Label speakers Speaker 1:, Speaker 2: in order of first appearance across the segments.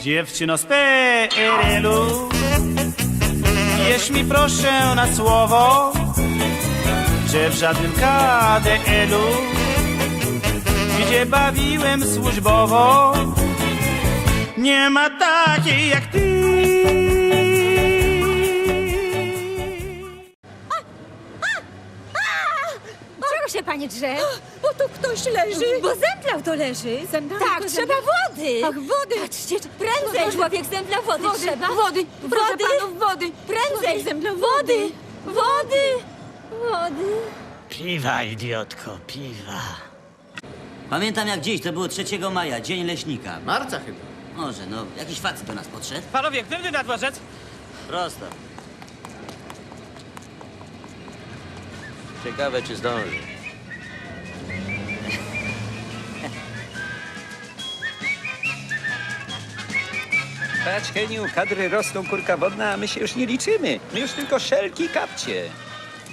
Speaker 1: Dziewczyno z PRL-u Wierz mi proszę na słowo Że w żadnym KDL-u Gdzie bawiłem służbowo Nie ma takiej jak ty
Speaker 2: Czego się pani drze?
Speaker 3: Bo tu ktoś leży.
Speaker 2: Bo zemdlał to leży.
Speaker 3: Zemdlał,
Speaker 2: tak, trzeba wody.
Speaker 3: Ach, wody.
Speaker 2: Patrzcie, prędzej człowiek zemdlał wody,
Speaker 3: Wody,
Speaker 2: trzeba.
Speaker 3: wody, proszę
Speaker 2: wody,
Speaker 3: panów, wody.
Speaker 2: prędzej.
Speaker 3: Człowiek zemdlał
Speaker 2: wody, wody, wody.
Speaker 4: Piwa, idiotko, piwa.
Speaker 5: Pamiętam jak dziś, to było 3 maja, Dzień Leśnika.
Speaker 6: Marca chyba.
Speaker 5: Może, no, jakiś facet do nas podszedł.
Speaker 1: Panowie, którędy na dworzec?
Speaker 5: Prosto.
Speaker 4: Ciekawe, czy zdąży.
Speaker 7: Patrz, Heniu, kadry rosną, kurka wodna, a my się już nie liczymy. My już tylko szelki kapcie.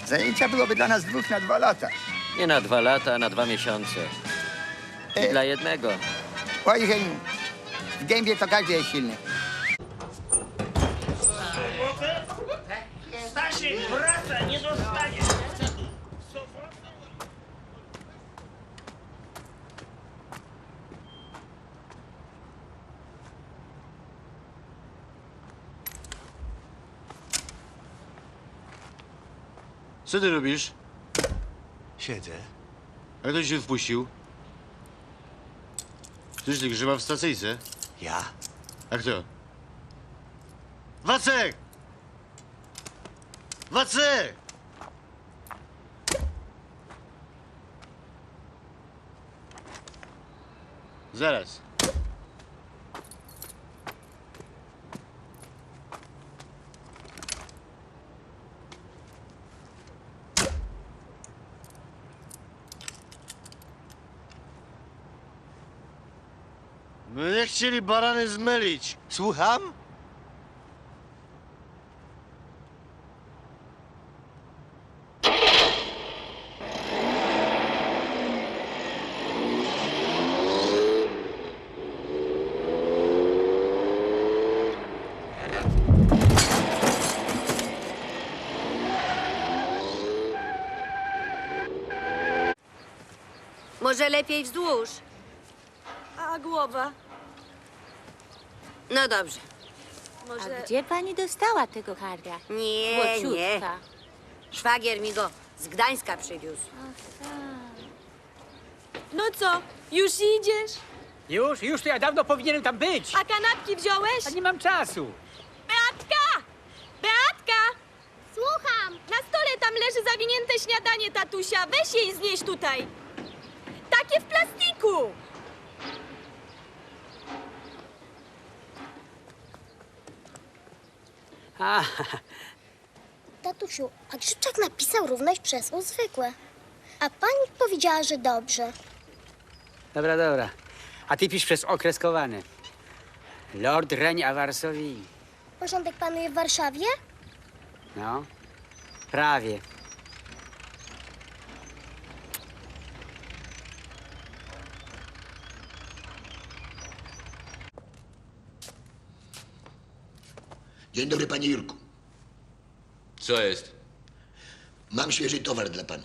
Speaker 6: Zajęcia byłoby dla nas dwóch na dwa lata.
Speaker 4: Nie na dwa lata, a na dwa miesiące. I
Speaker 6: E.
Speaker 4: dla jednego.
Speaker 6: Oj, Heniu, w gębie to każdy jest silny.
Speaker 8: Co ty robisz? Siedzę. A kto się wpuścił? Któż ty grzyba w stacyjce?
Speaker 6: Ja?
Speaker 8: A kto? Wacek! Wacek! Zaraz. Mnie chcieli barany zmylić. Słucham?
Speaker 9: Może lepiej wzdłuż.
Speaker 3: A głowa?
Speaker 9: No dobrze.
Speaker 3: Może...
Speaker 2: A gdzie pani dostała tego harda?
Speaker 9: Nie, nie.
Speaker 2: Złociutka.
Speaker 9: Szwagier mi go z Gdańska przywiózł.
Speaker 3: No co, już idziesz?
Speaker 7: Już, już, to ja dawno powinienem tam być.
Speaker 3: A kanapki wziąłeś?
Speaker 7: A nie mam czasu.
Speaker 3: Beatka! Beatka! Słucham! Na stole tam leży zawinięte śniadanie tatusia. Weź jej znieść tutaj. Takie w plastiku.
Speaker 7: A,
Speaker 10: Tatusiu, a Grzybczak napisał równość przez U zwykłe. A pani powiedziała, że dobrze.
Speaker 7: dobra, dobra. A ty pisz przez okreskowany. Lord Reń a Warsowi.
Speaker 10: Porządek panuje w Warszawie?
Speaker 7: No, prawie.
Speaker 11: Dzień dobry, panie Jurku.
Speaker 12: Co jest?
Speaker 11: Mam świeży towar dla pana.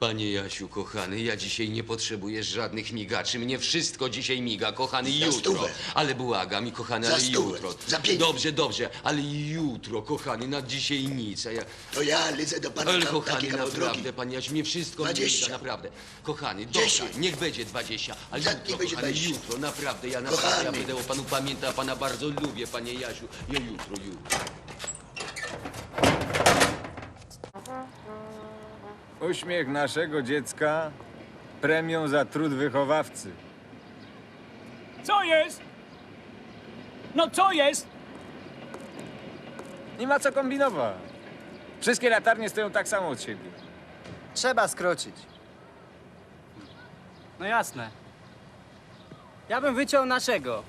Speaker 12: Panie Jasiu, kochany, ja dzisiaj nie potrzebuję żadnych migaczy. Mnie wszystko dzisiaj miga, kochany,
Speaker 11: Za
Speaker 12: jutro.
Speaker 11: stówę.
Speaker 12: Ale błagam, i kochany,
Speaker 11: Za
Speaker 12: ale
Speaker 11: stówę.
Speaker 12: jutro.
Speaker 11: Za pięć.
Speaker 12: Dobrze, dobrze, ale jutro, kochany, na dzisiaj nic. A ja...
Speaker 11: To ja lecę do pana
Speaker 12: Ale kochany, naprawdę, panie Jasiu, mnie wszystko
Speaker 11: Dwadzieścia.
Speaker 12: miga, naprawdę. Kochany, dobra,
Speaker 11: Dziesięć.
Speaker 12: niech będzie 20, ale
Speaker 11: Tak,
Speaker 12: jutro,
Speaker 11: niech będzie
Speaker 12: kochany,
Speaker 11: 20.
Speaker 12: jutro, naprawdę, ja naprawdę, ja
Speaker 11: Kochany.
Speaker 12: będę o panu pamiętał, pana bardzo lubię, panie Jasiu. Ja jutro, jutro.
Speaker 13: Uśmiech naszego dziecka premią za trud wychowawcy.
Speaker 7: Co jest? No co jest?
Speaker 13: Nie ma co kombinować. Wszystkie latarnie stoją tak samo od siebie.
Speaker 6: Trzeba skrócić.
Speaker 7: No jasne. Ja bym wyciął naszego.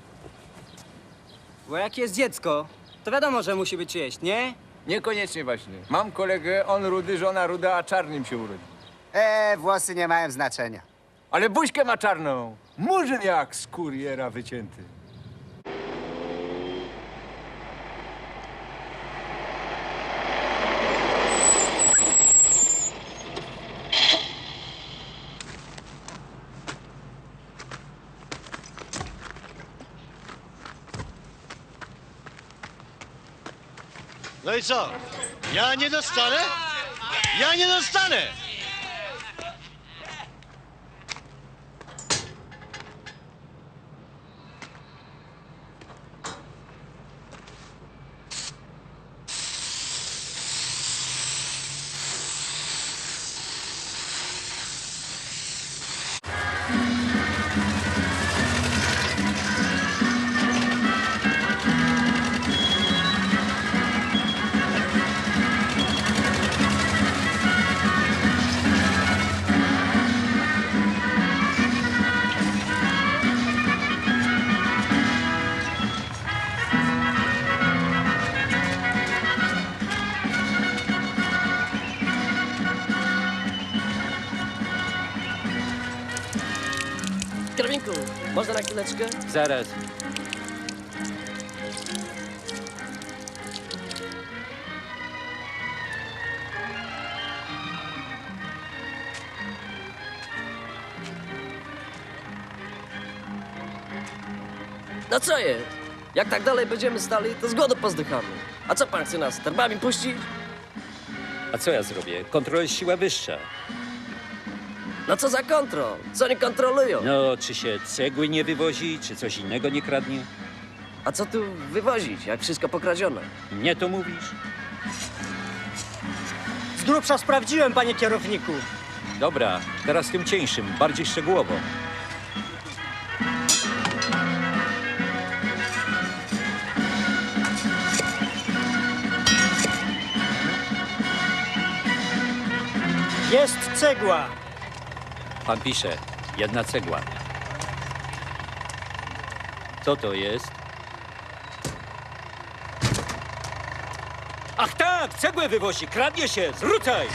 Speaker 7: Bo jak jest dziecko, to wiadomo, że musi być jeść, nie?
Speaker 13: Niekoniecznie właśnie. Mam kolegę, on rudy, żona ruda, a czarnym się urodzi.
Speaker 6: E, włosy nie mają znaczenia.
Speaker 13: Ale buźkę ma czarną. Murzyn jak z kuriera wycięty.
Speaker 14: No i co? Ja nie dostanę? Ja nie dostanę!
Speaker 4: Kierowniku, można na chwileczkę?
Speaker 7: Zaraz.
Speaker 4: No co jest? Jak tak dalej będziemy stali, to z głodu pozdychamy. A co pan chce nas torbami puścić?
Speaker 7: A co ja zrobię? Kontrola jest siła wyższa.
Speaker 4: No co za kontrol? Co nie kontrolują?
Speaker 7: No, czy się cegły nie wywozi, czy coś innego nie kradnie?
Speaker 4: A co tu wywozić, jak wszystko pokradzione?
Speaker 7: Nie to mówisz?
Speaker 4: Z grubsza sprawdziłem, panie kierowniku.
Speaker 7: Dobra, teraz tym cieńszym, bardziej szczegółowo.
Speaker 4: Jest cegła.
Speaker 7: Pan pisze, jedna cegła. Co to jest? Ach tak, cegłę wywozi, kradnie się, zwrócaj!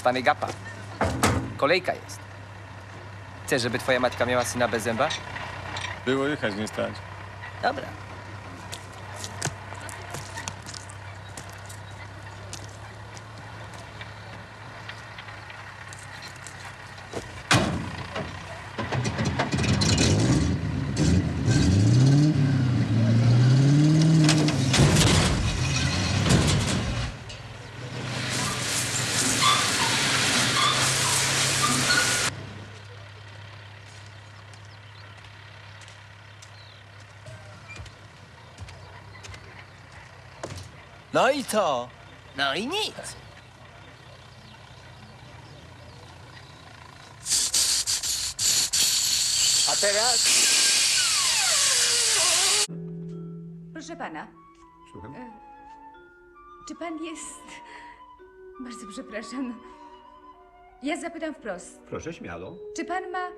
Speaker 4: Stany gapa. Kolejka jest. Chcesz, żeby twoja matka miała syna bez zęba?
Speaker 13: Było jechać, nie stać.
Speaker 4: Dobra.
Speaker 13: No i co?
Speaker 4: No i nic.
Speaker 13: A teraz?
Speaker 15: Proszę pana. Słucham? Czy pan jest... Bardzo przepraszam. Ja zapytam wprost.
Speaker 14: Proszę śmiało.
Speaker 15: Czy pan ma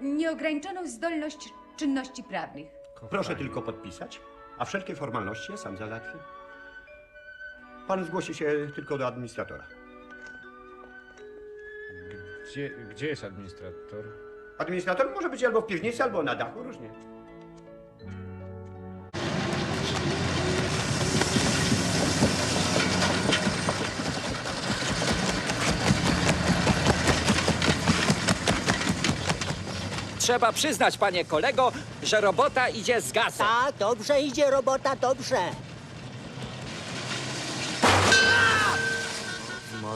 Speaker 15: nieograniczoną zdolność czynności prawnych?
Speaker 14: Proszę tylko podpisać, a wszelkie formalności ja sam załatwię. Pan zgłosi się tylko do administratora.
Speaker 13: Gdzie, gdzie jest administrator?
Speaker 14: Administrator może być albo w piwnicy, albo na dachu, różnie.
Speaker 4: Trzeba przyznać, panie kolego, że robota idzie z gazem.
Speaker 16: Tak, dobrze idzie robota, dobrze.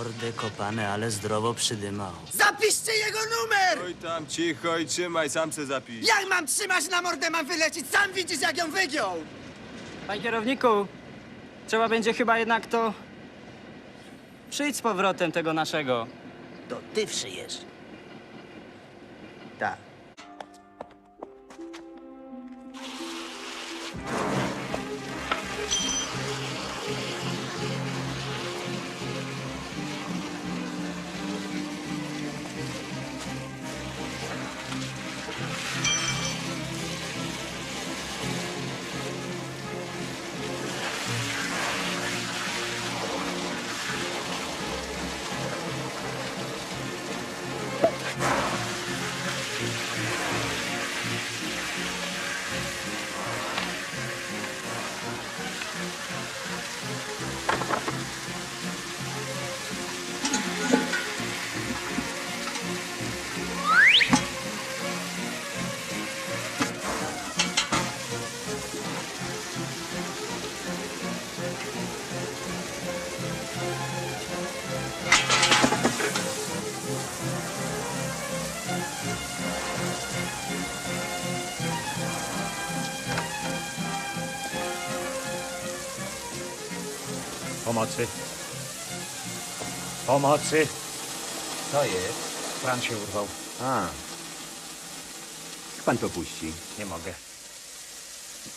Speaker 16: Mordę kopane, ale zdrowo przydymał.
Speaker 17: Zapiszcie jego numer!
Speaker 13: Oj tam, cicho i trzymaj, sam se zapisz.
Speaker 17: Jak mam trzymać na mordę, mam wylecieć? Sam widzisz, jak ją wygiął!
Speaker 4: Panie kierowniku, trzeba będzie chyba jednak to... Przyjdź z powrotem tego naszego.
Speaker 16: To ty wszyjesz.
Speaker 13: Pomocy. Pomocy.
Speaker 8: To jest.
Speaker 13: Kran się urwał.
Speaker 8: A. Niech pan to puści.
Speaker 13: Nie mogę.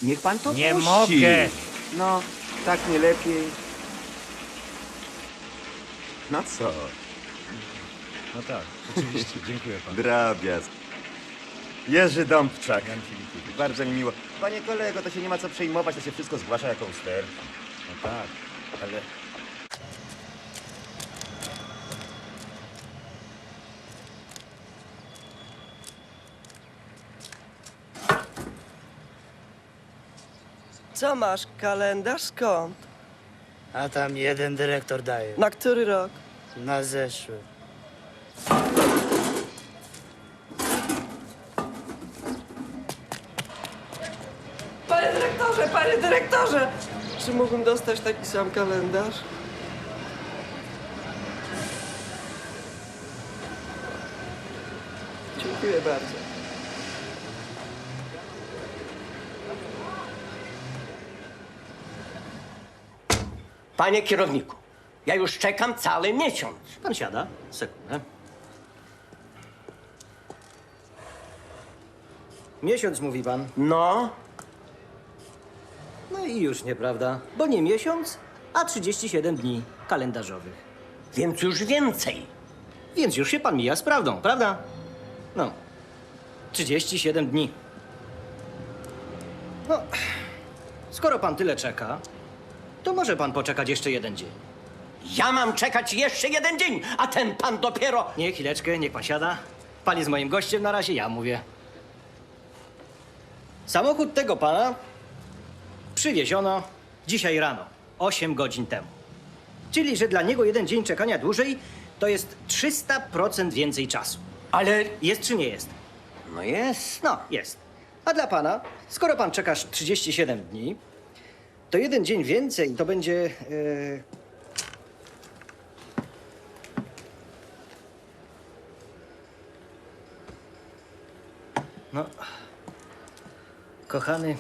Speaker 8: Niech pan to
Speaker 13: Nie
Speaker 8: puści.
Speaker 13: mogę.
Speaker 8: No, tak nie lepiej. No co?
Speaker 13: No tak, oczywiście. Dziękuję panu.
Speaker 18: Drobiazg. Jerzy Dąbczak.
Speaker 13: Jan Filipowicz.
Speaker 18: Bardzo mi miło. Panie kolego, to się nie ma co przejmować, to się wszystko zgłasza jako usterki.
Speaker 13: No tak, ale...
Speaker 17: Co masz, kalendarz skąd?
Speaker 19: A tam jeden dyrektor daje.
Speaker 17: Na który rok?
Speaker 19: Na zeszły.
Speaker 17: Panie dyrektorze, panie dyrektorze! Czy mógłbym dostać taki sam kalendarz? Dziękuję bardzo.
Speaker 19: Panie kierowniku, ja już czekam cały miesiąc.
Speaker 1: Pan siada? Sekundę. Miesiąc, mówi pan.
Speaker 19: No,
Speaker 1: No i już nieprawda, bo nie miesiąc, a 37 dni kalendarzowych.
Speaker 19: więc już więcej.
Speaker 1: Więc już się pan mija z prawdą, prawda? No. 37 dni. No, skoro pan tyle czeka, to może pan poczekać jeszcze jeden dzień.
Speaker 19: Ja mam czekać jeszcze jeden dzień, a ten pan dopiero...
Speaker 1: Nie, chwileczkę, niech pan siada. Pan jest moim gościem, na razie ja mówię. Samochód tego pana przywieziono dzisiaj rano, 8 godzin temu. Czyli, że dla niego jeden dzień czekania dłużej to jest 300% więcej czasu.
Speaker 19: Ale...
Speaker 1: Jest czy nie jest?
Speaker 19: No jest.
Speaker 1: No, jest. A dla pana, skoro pan czekasz 37 dni, to jeden dzień więcej to będzie. e, No. Kochany.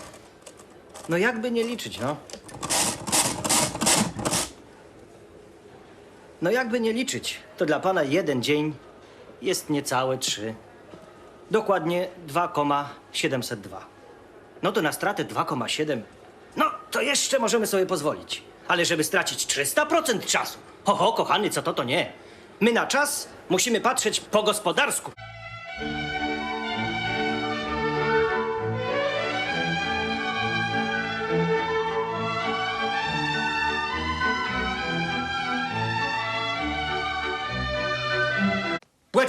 Speaker 1: No jakby nie liczyć, no. No jakby nie liczyć, to dla pana jeden dzień jest niecałe trzy. Dokładnie 2,702. No to na stratę 2,7. No to jeszcze możemy sobie pozwolić. Ale żeby stracić 300% czasu. Ho, ho, kochany, co to, to nie. My na czas musimy patrzeć po gospodarsku.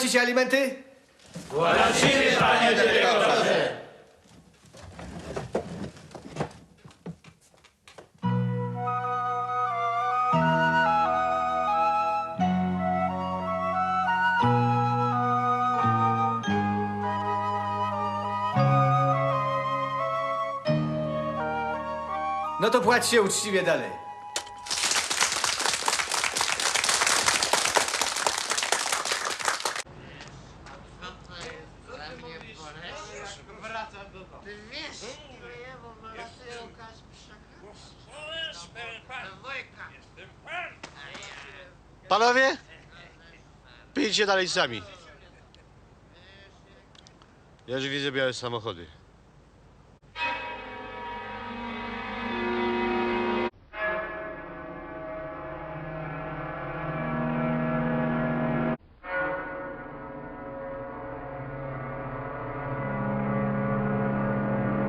Speaker 19: Płacicie alimenty? No to płaćcie uczciwie dalej.
Speaker 18: Panowie? Pijcie dalej sami. Ja już widzę białe samochody.